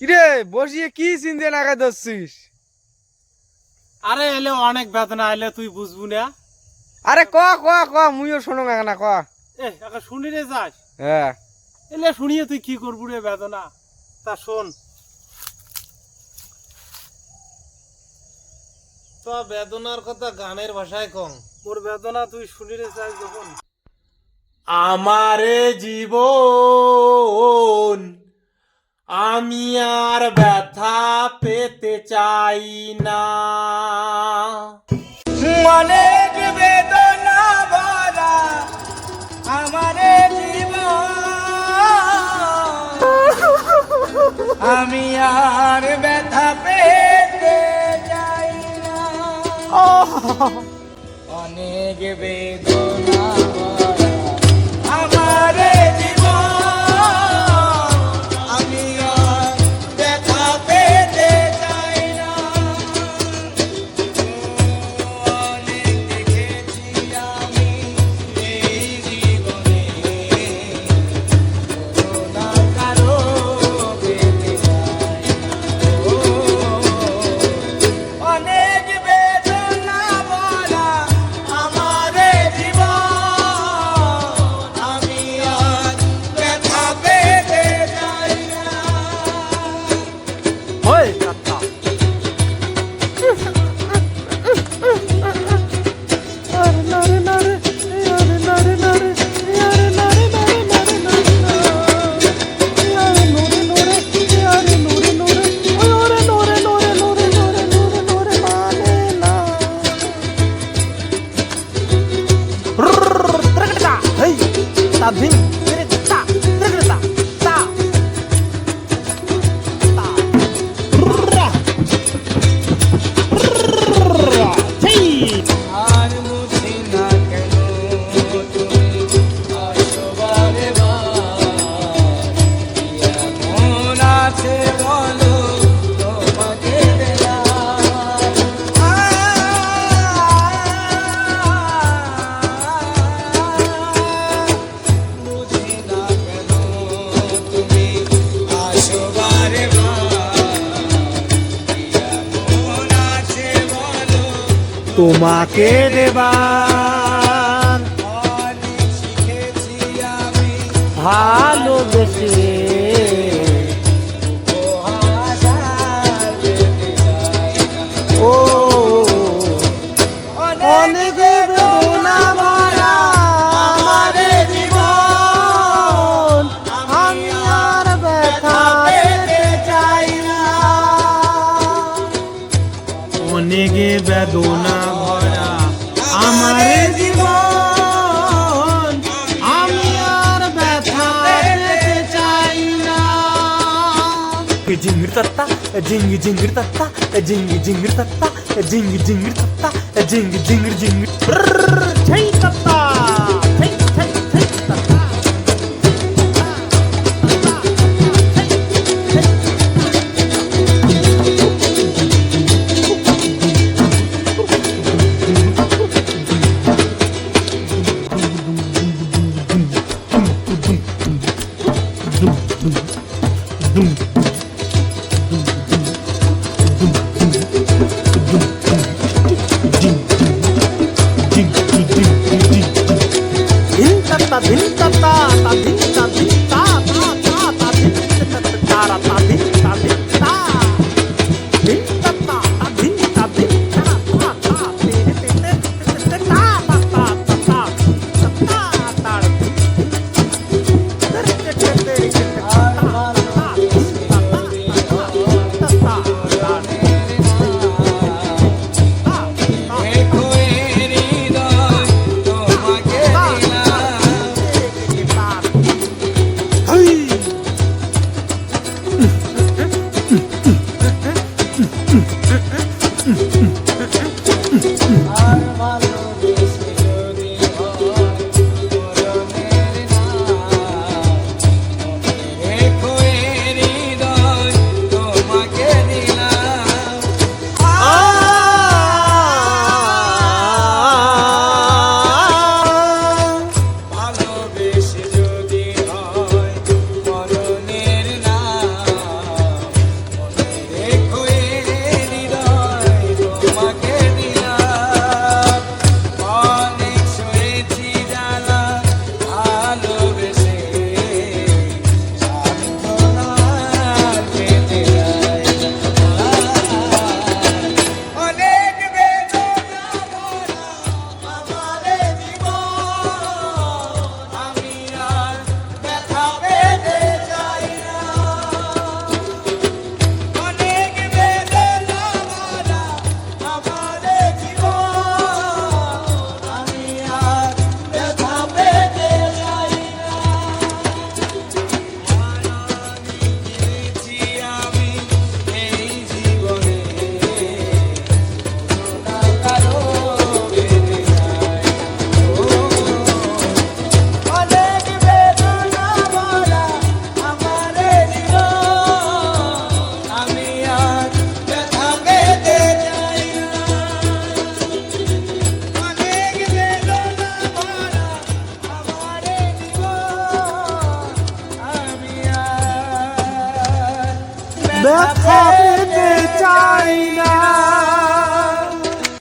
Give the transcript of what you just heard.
কিরে বসিয়ে কি চিনতে নাকা ধরছিস? আরে এলে অনেক বেদনা এলে তুই বুঝবু না। আরে ক ক ক মুইও শোনো না ক। এ একা শুনি রে যাস। হ্যাঁ। এলে শুনিয়ে তুই কি করবু রে বেদনা? তা শোন। তো বেদনার কথা গানের ভাষায় কম মোর বেদনা তুই শুনি রে যাস যখন। আমারে জীবন আমি আর ব্যথা পেতে চাই না। অনেক বেদনা ভরা আমারে আমি আর ব্যথা পেতে চাই না। অনেক বেদনা ভরা আমারে তোমাকে দেবার। ভালোবেসে ও বেদনা jingir tatta e, jingi jingir tatta e, jingi jingir tatta e, jingi jingir tatta jingi jingir jingir. Çay tatta. loving. I'm ব্যথা পেতে চাই না